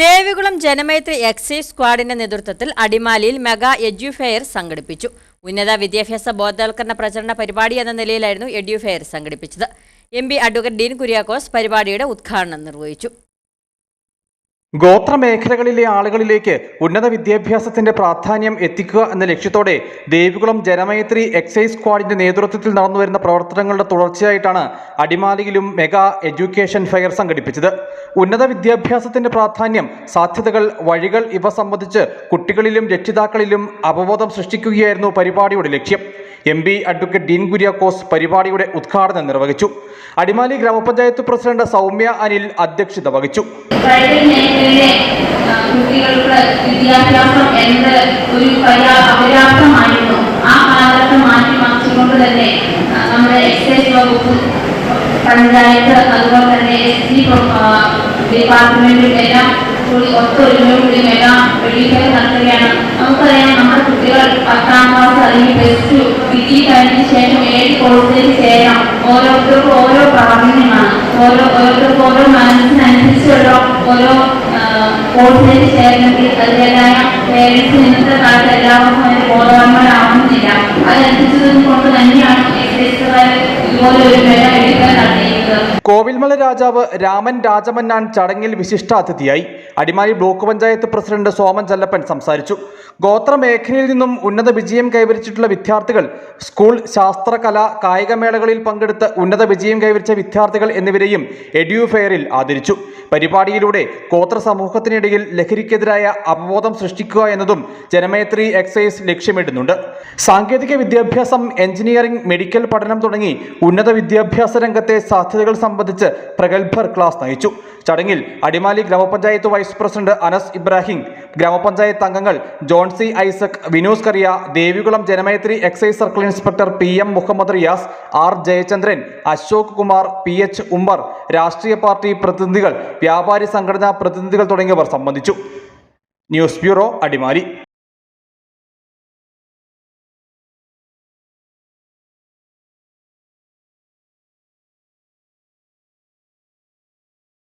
Devikulam Janamaithri excise സ്ക്വാഡിന്റെ നേതൃത്വത്തിൽ അടിമാലിയിൽ mega എഡ്യൂഫെയർ സംഘടിപ്പിച്ചു. ഉന്നത വിദ്യാഭ്യാസ ബോധവൽക്കരണ പ്രചരണ പരിപാടി എന്ന നിലയിലായിരുന്നു എഡ്യൂഫെയർ സംഘടിപ്പിച്ചത്. M P advocate Dean Kuriakose പരിപാടിയുടെ ഉദ്ഘാടനം നിർവഹിച്ചു. ഗോത്രമേഖലകളിലെ ആളുകളിലേക്ക് ഉന്നത വിദ്യാഭ്യാസത്തിന്റെ പ്രാധാന്യം എത്തിക്കുക എന്ന ലക്ഷ്യത്തോടെ ദേവികുളം ജനമൈത്രി എക്സൈസ് സ്ക്വാഡിന്റെ നേതൃത്വത്തിൽ നടന്നുവരുന്ന പ്രവർത്തനങ്ങളുടെ തുടർച്ചയായിട്ടാണ് അടിമാലിയിലും മെഗാ എഡ്യൂക്കേഷൻ ഫെയർ സംഘടിപ്പിച്ചത്. ഉന്നത വിദ്യാഭ്യാസത്തിന്റെ പ്രാധാന്യം സാധ്യതകൾ വഴികൾ ഇവ സംബന്ധിച്ച് കുട്ടികളിലും രക്ഷിതാക്കളിലും അവബോധം സൃഷ്ടിക്കുകയായിരുന്നു പരിപാടിയുടെ ലക്ഷ്യം. M P advocate Dean Kuriakose പരിപാടിയുടെ ഉദ്ഘാടനം നിർവഹിച്ചു അടിമാലി ഗ്രാമപഞ്ചായത്ത് പ്രസിഡന്റ് സൗമ്യ അനിൽ അധ്യക്ഷത വഹിച്ചു കുട്ടികൾക്ക് മാറ്റി തന്നെ നമ്മുടെ പഞ്ചായത്ത് അതുപോലെ തന്നെ എസ് ഡി ഡിപ്പാർട്ട്മെന്റും എല്ലാം കൂടി ഒത്തൊരുമയോടുകൂടി എല്ലാം വെടിഫെയർ നടത്തുകയാണ് നമുക്കറിയാം നമ്മുടെ കുട്ടികൾ പത്താം അല്ലെങ്കിൽ പ്ലസ് ടു ഡിഗ്രി കഴിഞ്ഞ ശേഷം ഏത് കോഴ്സിലേക്ക് ചേരാം ഓരോരുത്തർക്കും ഓരോ പ്രാവീണ്യമാണ്. ഓരോ ഓരോരുത്തർക്കും ഓരോ മനസ്സിനനുസരിച്ചുള്ള ഓരോ കോഴ്സിലേക്ക് ചേരണമെങ്കിൽ അതിന്റെതായ പേരൻസ് ഇന്നത്തെ കാലത്ത് എല്ലാവർക്കും അതിന് ബോധവാന്മാരാവുന്നില്ല അതനുസരിച്ച് കൊണ്ട് തന്നെയാണ് ഇതുപോലെ ഒരു വില നടത്തിയിരിക്കുന്നത് കോവിൽമല രാജാവ് രാമൻ രാജമന്നാൻ ചടങ്ങിൽ വിശിഷ്ടാതിഥിയായി അടിമാലി ബ്ലോക്ക് പഞ്ചായത്ത് പ്രസിഡന്റ് സോമൻ ചല്ലപ്പൻ സംസാരിച്ചു. ഗോത്രമേഖലയിൽ നിന്നും ഉന്നത വിജയം കൈവരിച്ചിട്ടുള്ള വിദ്യാർത്ഥികൾ സ്കൂൾ ശാസ്ത്ര കല കായികമേളകളിൽ പങ്കെടുത്ത് ഉന്നത വിജയം കൈവരിച്ച വിദ്യാർത്ഥികൾ എന്നിവരെയും എഡ്യൂ ഫെയറിൽ ആദരിച്ചു. പരിപാടിയിലൂടെ ഗോത്ര സമൂഹത്തിനിടയിൽ ലഹരിക്കെതിരായ അവബോധം സൃഷ്ടിക്കുക എന്നതും ജനമൈത്രി എക്സൈസ് ലക്ഷ്യമിടുന്നുണ്ട്. സാങ്കേതിക വിദ്യാഭ്യാസം എഞ്ചിനീയറിംഗ് മെഡിക്കൽ പഠനം തുടങ്ങി ഉന്നത വിദ്യാഭ്യാസ രംഗത്തെ സാധ്യതകൾ സംബന്ധിച്ച് പ്രഗത്ഭർ ക്ലാസ് നയിച്ചു. ചടങ്ങിൽ അടിമാലി ഗ്രാമപഞ്ചായത്ത് വൈസ് പ്രസിഡന്റ് അനസ് ഇബ്രാഹിം ഗ്രാമപഞ്ചായത്ത് അംഗങ്ങൾ Johnsy Isaac Vinos Kariya Devikulam Janamaithri excise circle inspector P M Muhammad Riyas R Jayachandran Ashok Kumar P H Ummer രാഷ്ട്രീയ പാർട്ടി പ്രതിനിധികൾ വ്യാപാരി സംഘടനാ പ്രതിനിധികൾ തുടങ്ങിയവർ സംബന്ധിച്ചു. News bureau Adimali.